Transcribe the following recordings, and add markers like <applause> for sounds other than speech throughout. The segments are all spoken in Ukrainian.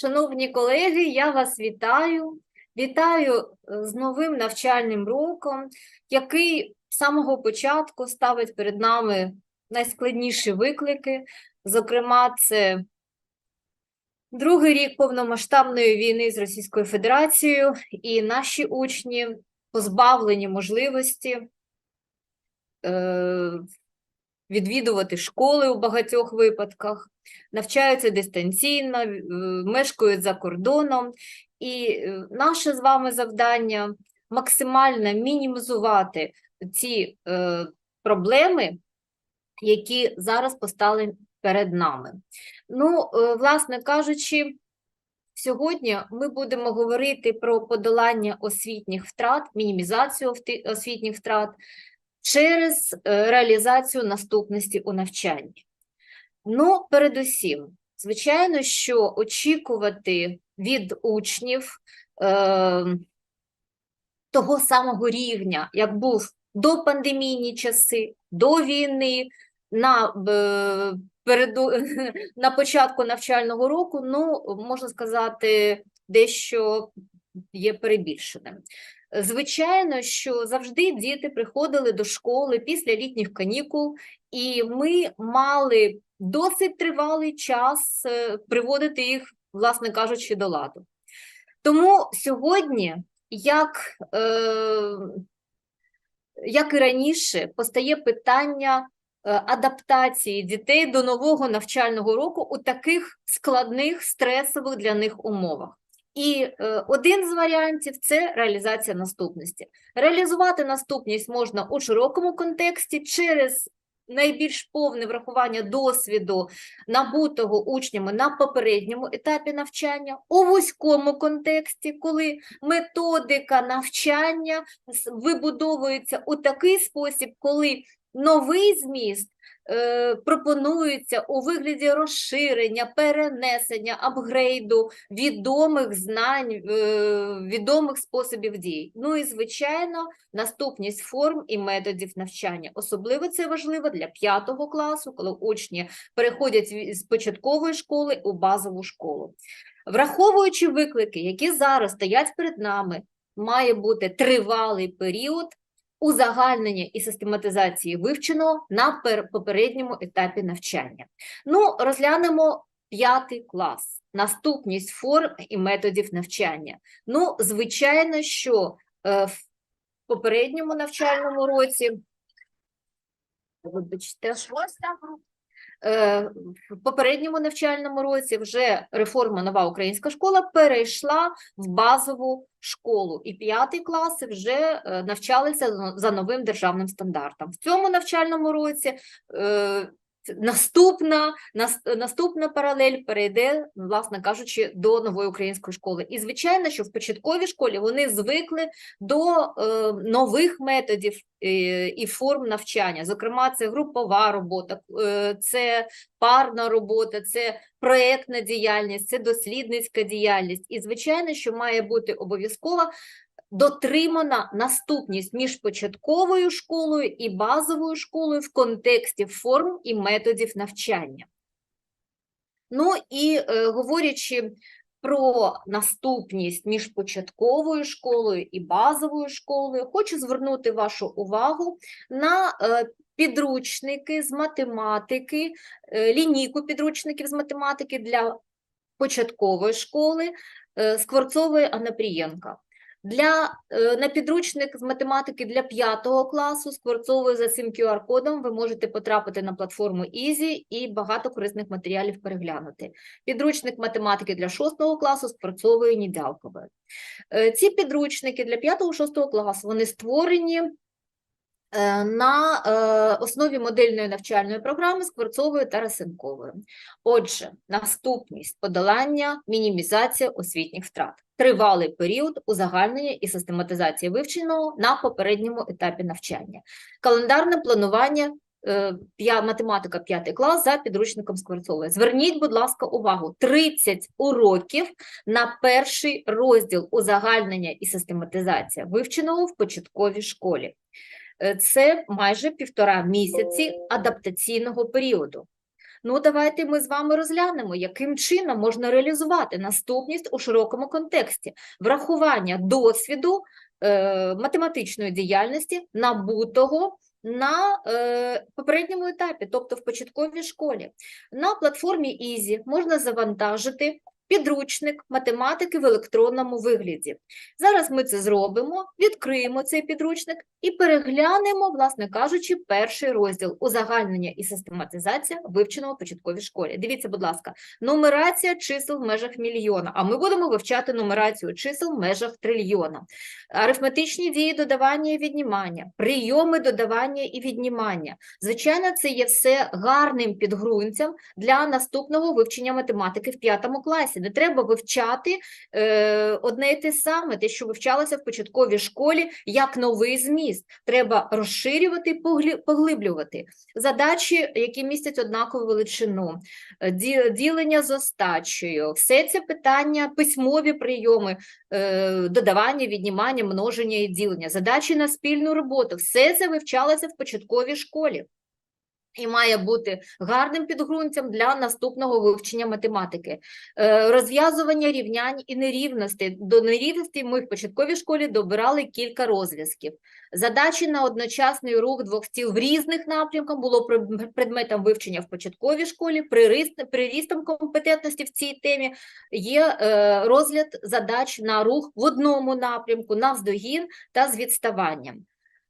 Шановні колеги, я вас вітаю. Вітаю е, з новим навчальним роком, який з самого початку ставить перед нами найскладніші виклики. Зокрема, це другий рік повномасштабної війни з Російською Федерацією, і наші учні позбавлені можливості е, відвідувати школи у багатьох випадках, навчаються дистанційно, е, мешкають за кордоном. І е, наше з вами завдання максимально мінімізувати ці е, проблеми, які зараз постали перед нами. Ну, е, власне кажучи, сьогодні ми будемо говорити про подолання освітніх втрат, мінімізацію освітніх втрат через е, реалізацію наступності у навчанні. Ну, передусім, звичайно, що очікувати від учнів е, того самого рівня, як був до пандемійні часи, до війни, на, е, переду, <laughs> на початку навчального року, ну, можна сказати, дещо є перебільшеним. Звичайно, що завжди діти приходили до школи після літніх канікул, і ми мали досить тривалий час е, приводити їх, власне кажучи, до ладу. Тому сьогодні, як, е, як і раніше, постає питання е, адаптації дітей до нового навчального року у таких складних стресових для них умовах. І е, один з варіантів це реалізація наступності. Реалізувати наступність можна у широкому контексті через найбільш повне врахування досвіду, набутого учнями на попередньому етапі навчання, у вузькому контексті, коли методика навчання вибудовується у такий спосіб, коли новий зміст е, пропонується у вигляді розширення, перенесення, апгрейду відомих знань, е, відомих способів дій. Ну і, звичайно, наступність форм і методів навчання. Особливо це важливо для п'ятого класу, коли учні переходять з початкової школи у базову школу. Враховуючи виклики, які зараз стоять перед нами, має бути тривалий період узагальнення і систематизації вивченого на пер- попередньому етапі навчання. Ну, розглянемо п'ятий клас, наступність форм і методів навчання. Ну, звичайно, що е, в попередньому навчальному році, вибачте, Е, в попередньому навчальному році вже реформа нова українська школа перейшла в базову школу, і п'ятий класи вже е, навчалися за- за новим державним стандартом. В цьому навчальному році е, наступна, наступна паралель перейде, власне кажучи, до нової української школи. І звичайно, що в початковій школі вони звикли до е, нових методів е, і форм навчання. Зокрема, це групова робота, е, це парна робота, це проєктна діяльність, це дослідницька діяльність. І, звичайно, що має бути обов'язково дотримана наступність між початковою школою і базовою школою в контексті форм і методів навчання. Ну і е, говорячи про наступність між початковою школою і базовою школою, хочу звернути вашу увагу на е, підручники з математики, е, лінійку підручників з математики для початкової школи е, Скворцової Анапрієнка. Для, е, на підручник з математики для 5 класу Скворцової за цим QR-кодом ви можете потрапити на платформу Easy і багато корисних матеріалів переглянути. Підручник математики для 6 класу Скворцової Нідялкової. Е, Ці підручники для 5-6 класу вони створені е, на основі модельної навчальної програми Скворцової та Расенкової. Отже, наступність подолання, мінімізація освітніх втрат, тривалий період узагальнення і систематизації вивченого на попередньому етапі навчання, календарне планування. е, Математика 5 клас за підручником Скворцової. Зверніть, будь ласка, увагу: 30 уроків на перший розділ узагальнення і систематизація вивченого в початковій школі. Е, Це майже півтора місяці адаптаційного періоду. Ну, давайте ми з вами розглянемо, яким чином можна реалізувати наступність у широкому контексті врахування досвіду е, математичної діяльності набутого на е, попередньому етапі, тобто в початковій школі. На платформі Easy можна завантажити підручник математики в електронному вигляді. Зараз ми це зробимо, відкриємо цей підручник і переглянемо, власне кажучи, перший розділ узагальнення і систематизація вивченого в початковій школі. Дивіться, будь ласка, нумерація чисел в межах мільйона, а ми будемо вивчати нумерацію чисел в межах трильйона. Арифметичні дії додавання і віднімання, прийоми додавання і віднімання. Звичайно, це є все гарним підґрунтям для наступного вивчення математики в п'ятому класі. Не треба вивчати е, одне і те саме, те, що вивчалося в початковій школі, як новий зміст. Треба розширювати поглиблювати. Задачі, які містять однакову величину, е, ділення з остачею, все це питання, письмові прийоми, е, додавання, віднімання, множення і ділення, задачі на спільну роботу. Все це вивчалося в початковій школі. І має бути гарним підґрунтям для наступного вивчення математики. Е, Розв'язування рівнянь і нерівностей. До нерівностей ми в початковій школі добирали кілька розв'язків. Задачі на одночасний рух двох тіл в різних напрямках було предметом вивчення в початковій школі. Приріст- Прирістом компетентності в цій темі є е, розгляд задач на рух в одному напрямку, навздогін та з відставанням.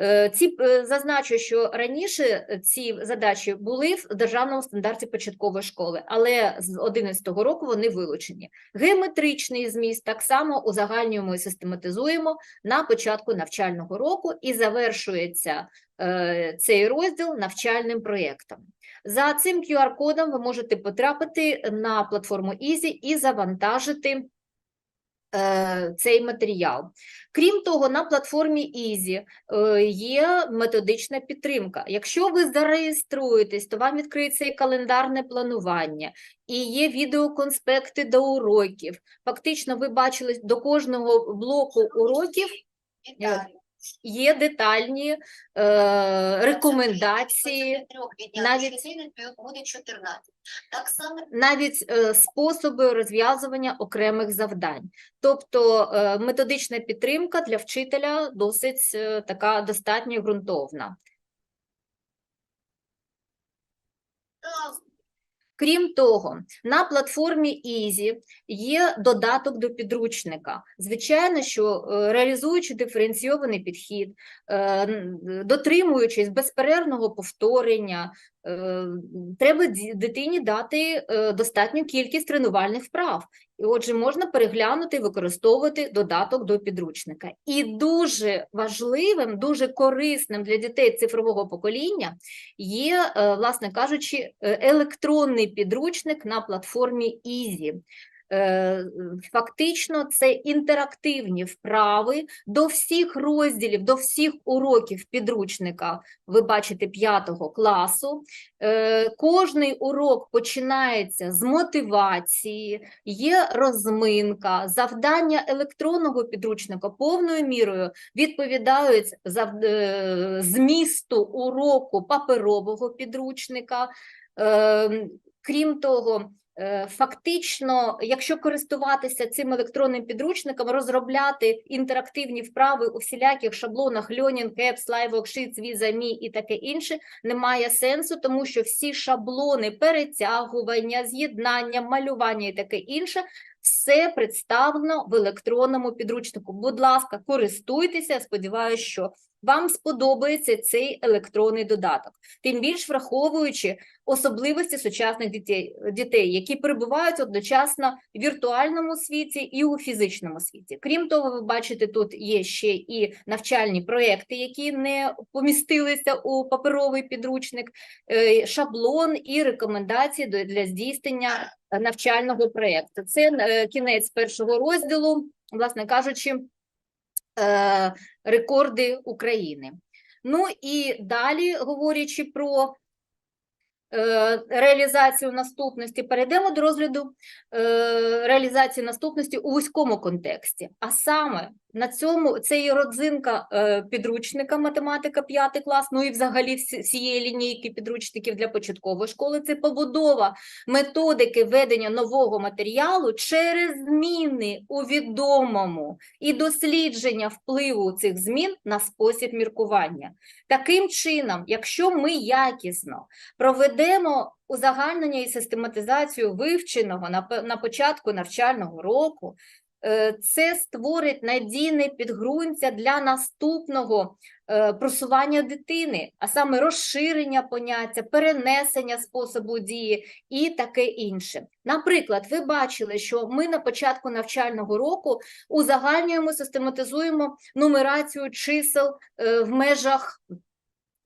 Е, Ці е, зазначу, що раніше е, ці задачі були в державному стандарті початкової школи, але з 2011 року вони вилучені. Геометричний зміст так само узагальнюємо і систематизуємо на початку навчального року і завершується цей розділ навчальним проєктом. За цим QR-кодом ви можете потрапити на платформу Easy і завантажити е, цей матеріал. Крім того, на платформі Easy е, є методична підтримка. Якщо ви зареєструєтесь, то вам відкриється і календарне планування, і є відеоконспекти до уроків. Фактично, ви бачили до кожного блоку уроків. Є детальні е, рекомендації, навіть- буде 14. Так само навіть е, способи розв'язування окремих завдань. Тобто е, методична підтримка для вчителя досить е, така достатньо ґрунтовна. Крім того, на платформі Easy є додаток до підручника. Звичайно, що е, реалізуючи диференційований підхід, е, дотримуючись безперервного повторення, е, треба дитині дати достатню кількість тренувальних вправ. І отже, можна переглянути і використовувати додаток до підручника. І дуже важливим, дуже корисним для дітей цифрового покоління є, е, власне кажучи, е, електронний підручник на платформі Easy. Е, Фактично, це інтерактивні вправи до всіх розділів, до всіх уроків підручника, ви бачите, п'ятого класу. Е, Кожний урок починається з мотивації, є розминка, завдання електронного підручника повною мірою відповідають е, змісту уроку паперового підручника. Е, Крім того, фактично, якщо користуватися цим електронним підручником, розробляти інтерактивні вправи у всіляких шаблонах Learning Apps, Live Worksheets, і таке інше, немає сенсу, тому що всі шаблони перетягування, з'єднання, малювання і таке інше все представлено в електронному підручнику. Будь ласка, користуйтеся. Сподіваюся, що вам сподобається цей електронний додаток. Тим більш враховуючи особливості сучасних дітей, дітей, які перебувають одночасно в віртуальному світі і у фізичному світі. Крім того, ви бачите, тут є ще і навчальні проекти, які не помістилися у паперовий підручник, е, шаблон і рекомендації для здійснення навчального проєкту. Це е, кінець першого розділу, власне кажучи, е, рекорди України. Ну і далі, говорячи про е, реалізацію наступності, перейдемо до розгляду реалізації наступності у вузькому контексті, а саме на цьому це і родзинка е, підручника математика 5 клас, ну і взагалі всієї лінійки підручників для початкової школи. Це побудова методики ведення нового матеріалу через зміни у відомому і дослідження впливу цих змін на спосіб міркування. Таким чином, якщо ми якісно проведемо узагальнення і систематизацію вивченого на, початку навчального року, це створить надійне підґрунтя для наступного е, просування дитини, а саме розширення поняття, перенесення способу дії і таке інше. Наприклад, ви бачили, що ми на початку навчального року узагальнюємо, систематизуємо нумерацію чисел е, в межах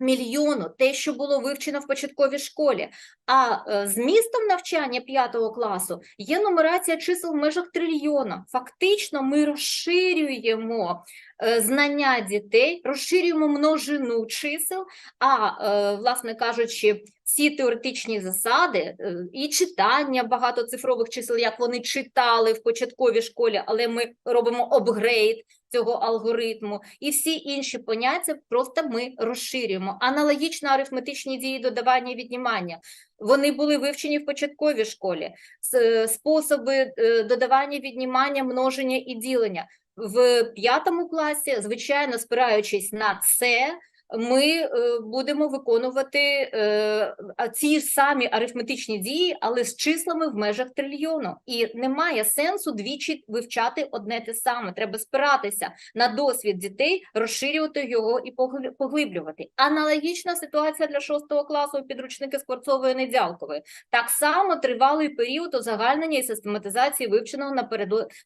мільйону, те, що було вивчено в початковій школі. А е, змістом навчання 5 класу є нумерація чисел в межах трильйона. Фактично, ми розширюємо е, знання дітей, розширюємо множину чисел, а, е, власне кажучи, всі теоретичні засади е, і читання багатоцифрових чисел, як вони читали в початковій школі, але ми робимо апгрейд цього алгоритму, і всі інші поняття просто ми розширюємо. Аналогічно арифметичні дії додавання і віднімання. Вони були вивчені в початковій школі. Е, Способи е, додавання, віднімання, множення і ділення. В п'ятому класі, звичайно, спираючись на це, ми е, будемо виконувати е, ці самі арифметичні дії, але з числами в межах трильйону. І немає сенсу двічі вивчати одне те саме. Треба спиратися на досвід дітей, розширювати його і погли- поглиблювати. Аналогічна ситуація для шостого класу підручники Скворцової Недялкової. Так само тривалий період узагальнення і систематизації вивченого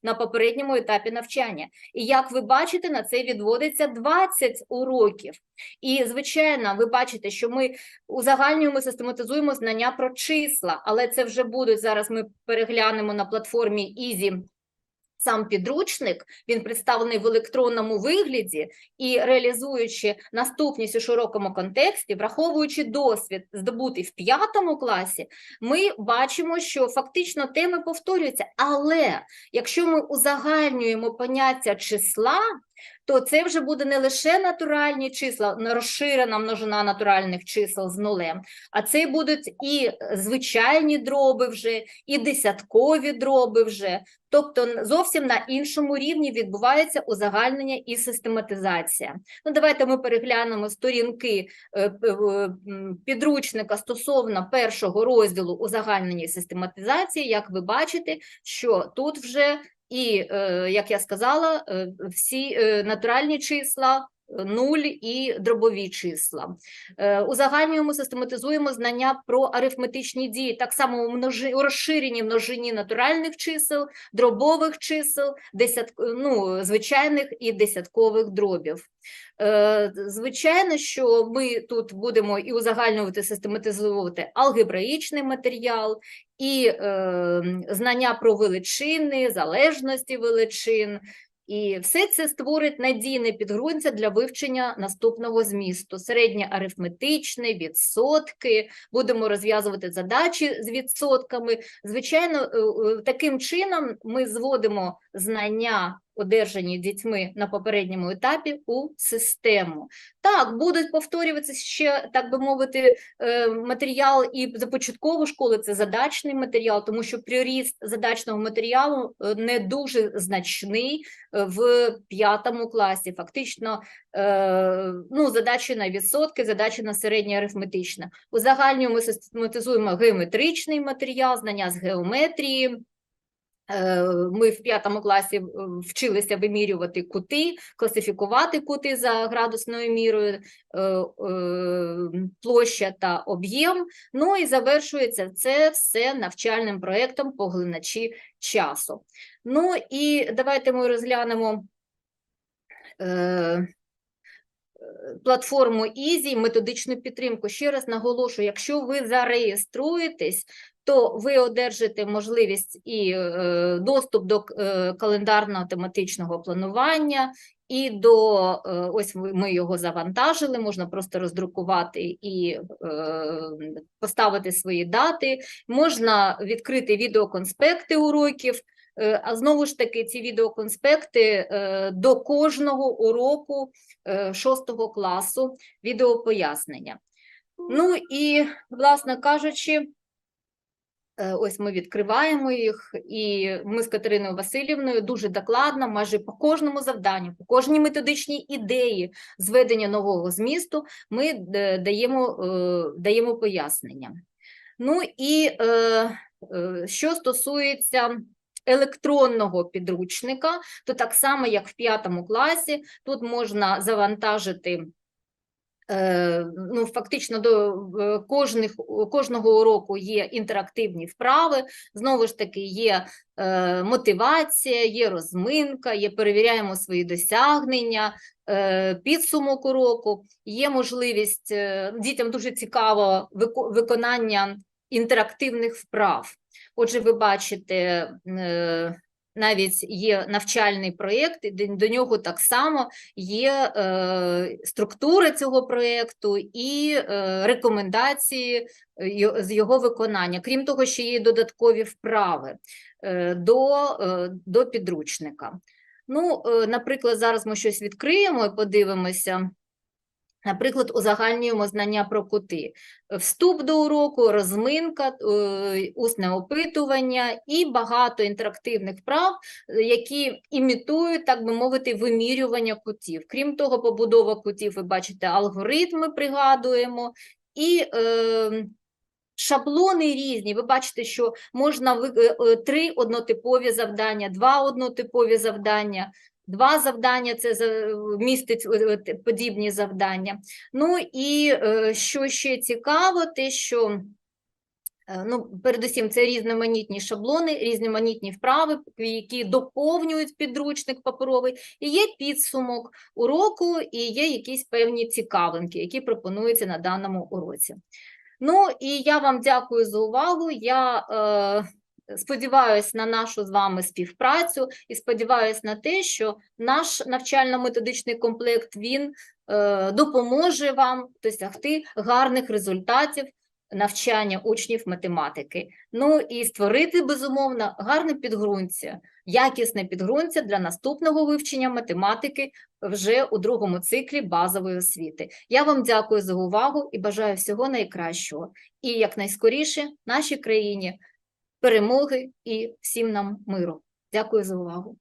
на попередньому етапі навчання. І як ви бачите, на це відводиться 20 уроків. І, звичайно, ви бачите, що ми узагальнюємо, систематизуємо знання про числа, але це вже будуть зараз. Ми переглянемо на платформі Easy сам підручник. Він представлений в електронному вигляді і реалізуючи наступність у широкому контексті, враховуючи досвід здобутий в п'ятому класі, ми бачимо, що фактично теми повторюються. Але якщо ми узагальнюємо поняття числа, то це вже буде не лише натуральні числа, розширена множина натуральних чисел з нулем, а це будуть і звичайні дроби вже, і десяткові дроби вже. Тобто зовсім на іншому рівні відбувається узагальнення і систематизація. Ну, давайте ми переглянемо сторінки е, підручника стосовно першого розділу узагальнення і систематизації. Як ви бачите, що тут вже і, е, як я сказала, е, всі е, натуральні числа, е, нуль і дробові числа. Е, Узагальнюємо, систематизуємо знання про арифметичні дії, так само у, множи, у розширенні множині натуральних чисел, дробових чисел, десят, ну, звичайних і десяткових дробів. Е, Звичайно, що ми тут будемо і узагальнювати, систематизувати алгебраїчний матеріал, і е, знання про величини, залежності величин. І все це створить надійне підґрунтя для вивчення наступного змісту: середнє арифметичне, відсотки. Будемо розв'язувати задачі з відсотками. Звичайно, е, е, таким чином ми зводимо знання, одержані дітьми на попередньому етапі, у систему. Так, будуть повторюватися ще, так би мовити, е, матеріал і за початкову школу це задачний матеріал, тому що приріст задачного матеріалу е, не дуже значний е, в п'ятому класі. Фактично, ну, задачі на відсотки, задачі на середнє арифметичне. Узагальнюємо, систематизуємо геометричний матеріал, знання з геометрії. Е, Ми в п'ятому класі е, вчилися вимірювати кути, класифікувати кути за градусною мірою, е, площа та об'єм. Ну і завершується це все навчальним проєктом поглиначі часу. Ну і давайте ми розглянемо платформу Easy, методичну підтримку. Ще раз наголошую, якщо ви зареєструєтесь, то ви одержите можливість і е, доступ до е, календарного тематичного планування, і до е, ось ми його завантажили, можна просто роздрукувати і поставити свої дати, можна відкрити відеоконспекти уроків. А знову ж таки, ці відеоконспекти до кожного уроку е, шостого класу відеопояснення. Ну і, власне кажучи, ось ми відкриваємо їх, і ми з Катериною Васильівною дуже докладно, майже по кожному завданню, по кожній методичній ідеї зведення нового змісту ми е, даємо, е, даємо пояснення. Ну і е, е, що стосується електронного підручника, то так само, як в п'ятому класі, тут можна завантажити е, ну, фактично до е, кожних, кожного уроку є інтерактивні вправи, знову ж таки, є е, мотивація, є розминка, є перевіряємо свої досягнення, е, підсумок уроку, є можливість, е, дітям дуже цікаво виконання інтерактивних вправ. Отже, ви бачите, е, навіть є навчальний проєкт, до- нього так само є е, структура цього проєкту і е, рекомендації е, з його виконання. Крім того, ще є додаткові вправи е, до, е, до підручника. Ну, е, наприклад, зараз ми щось відкриємо і подивимося. Наприклад, узагальнюємо знання про кути. Вступ до уроку, розминка, е, усне опитування і багато інтерактивних вправ, е, які імітують, так би мовити, вимірювання кутів. Крім того, побудова кутів, ви бачите, алгоритми пригадуємо і е, шаблони різні. Ви бачите, що можна е, е, три однотипові завдання, два однотипові завдання, Два завдання це містить е, подібні завдання. Ну і е, що ще цікаво, те, що е, ну, передусім це різноманітні шаблони, різноманітні вправи, які доповнюють підручник паперовий, і є підсумок уроку, і є якісь певні цікавинки, які пропонуються на даному уроці. Ну і я вам дякую за увагу. Я е, сподіваюся на нашу з вами співпрацю і сподіваюся на те, що наш навчально-методичний комплект він е, допоможе вам досягти гарних результатів навчання учнів математики. Ну і створити, безумовно, гарне підґрунтя, якісне підґрунтя для наступного вивчення математики вже у другому циклі базової освіти. Я вам дякую за увагу і бажаю всього найкращого. І якнайскоріше нашій країні перемоги і всім нам миру. Дякую за увагу.